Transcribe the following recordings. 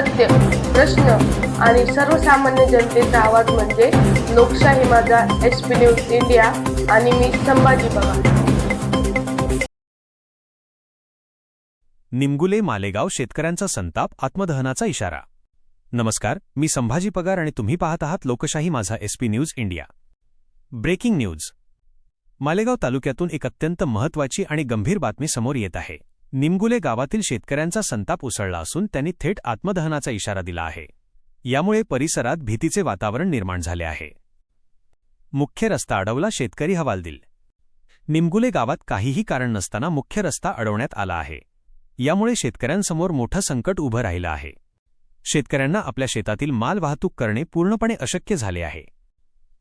सत्य प्रश्न आणि सर्वसामान्य जनतेचा आवाज म्हणजे लोकशाही माझा एस पी न्यूज इंडिया आणि मी संभाजी बघा निमगुले मालेगाव शेतकऱ्यांचा संताप आत्मदहनाचा इशारा. नमस्कार मी संभाजी पगार आणि तुम्ही पाहत आहात Lokshahi Majha SP news India. Breaking news. Malegaon तालुक्यातून एक अत्यंत महत्त्वाची आणि गंभीर बातमी समोर येत आहे. निमगुले गावातील शेतकऱ्यांचा संताप उसळला असून त्यांनी थेट आत्मदहनाचा इशारा दिला आहे. यामुळे परिसरात भीतीचे वातावरण निर्माण झाले आहे. मुख्य रस्ता अडवला शेतकरी हवालदिल. निमगुले गावात काहीही कारण नसताना मुख्य रस्ता अडवण्यात आला आहे. यामुळे शेतकऱ्यांसमोर मोठं संकट उभं राहिलं आहे. शेतकऱ्यांना आपल्या शेतातील माल वाहतूक करणे पूर्णपणे अशक्य झाले आहे.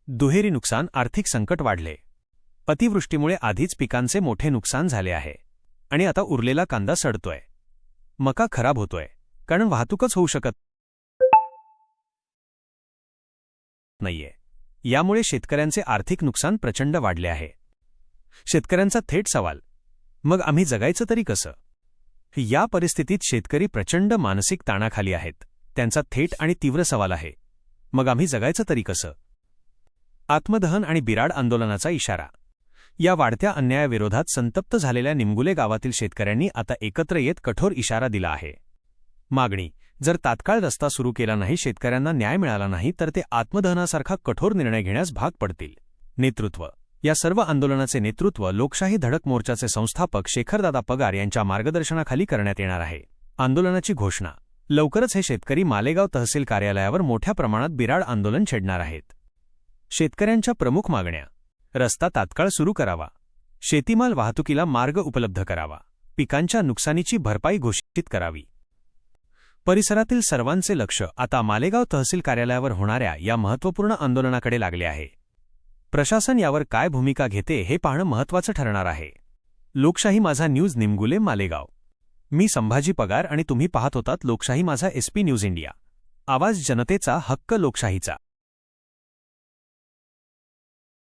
दुहेरी नुकसान आर्थिक संकट वाढले. अतिवृष्टीमुळे आधीच पिकांचे मोठे नुकसान झाले आहे. आणि आता उरलेला कांदा सडतोय. मका खराब होतोय कारण वाहतूकच होऊ शकत नाहीये. यामुळे शेतकऱ्यांचे आर्थिक नुकसान प्रचंड वाढले आहे. शेतकऱ्यांचा थेट सवाल मग आम्ही जगायचं तरी कसं? या परिस्थितीत शेतकरी प्रचंड मानसिक ताणाखाली आहेत त्यांचा थेट आणि तीव्र सवाल आहे मग आम्ही जगायचं तरी कसं? आत्मदहन आणि बिराड आंदोलनाचा इशारा या वाढत्या अन्यायाविरोधात संतप्त झालेल्या निमगुले गावातील शेतकऱ्यांनी आता एकत्र येत कठोर इशारा दिला आहे. मागणी जर तात्काळ रस्ता सुरू केला नाही शेतकऱ्यांना न्याय मिळाला नाही तर ते आत्मदहनासारखा कठोर निर्णय घेण्यास भाग पडतील. नेतृत्व या सर्व आंदोलनाचे नेतृत्व लोकशाही धडक मोर्चाचे संस्थापक शेखरदादा पगार यांच्या मार्गदर्शनाखाली करण्यात येणार आहे. आंदोलनाची घोषणा लवकरच हे शेतकरी मालेगाव तहसील कार्यालयावर मोठ्या प्रमाणात बिराड आंदोलन छेडणार आहेत. शेतकऱ्यांच्या प्रमुख मागण्या रस्ता तात्काळ सुरू करावा. शेतीमाल वाहतुकीला मार्ग उपलब्ध करावा. पिकांच्या नुकसानीची भरपाई घोषित करावी. परिसरातील सर्वांचे लक्ष आता मालेगाव तहसील कार्यालयावर होणाऱ्या या महत्त्वपूर्ण आंदोलनाकडे लागले आहे. प्रशासन यावर काय भूमिका घेते हे पाहणं महत्त्वाचं ठरणार आहे. लोकशाही माझा न्यूज निमगुले मालेगाव. मी संभाजी पगार आणि तुम्ही पाहत होतात लोकशाही माझा एसपी न्यूज इंडिया. आवाज जनतेचा हक्क लोकशाहीचा.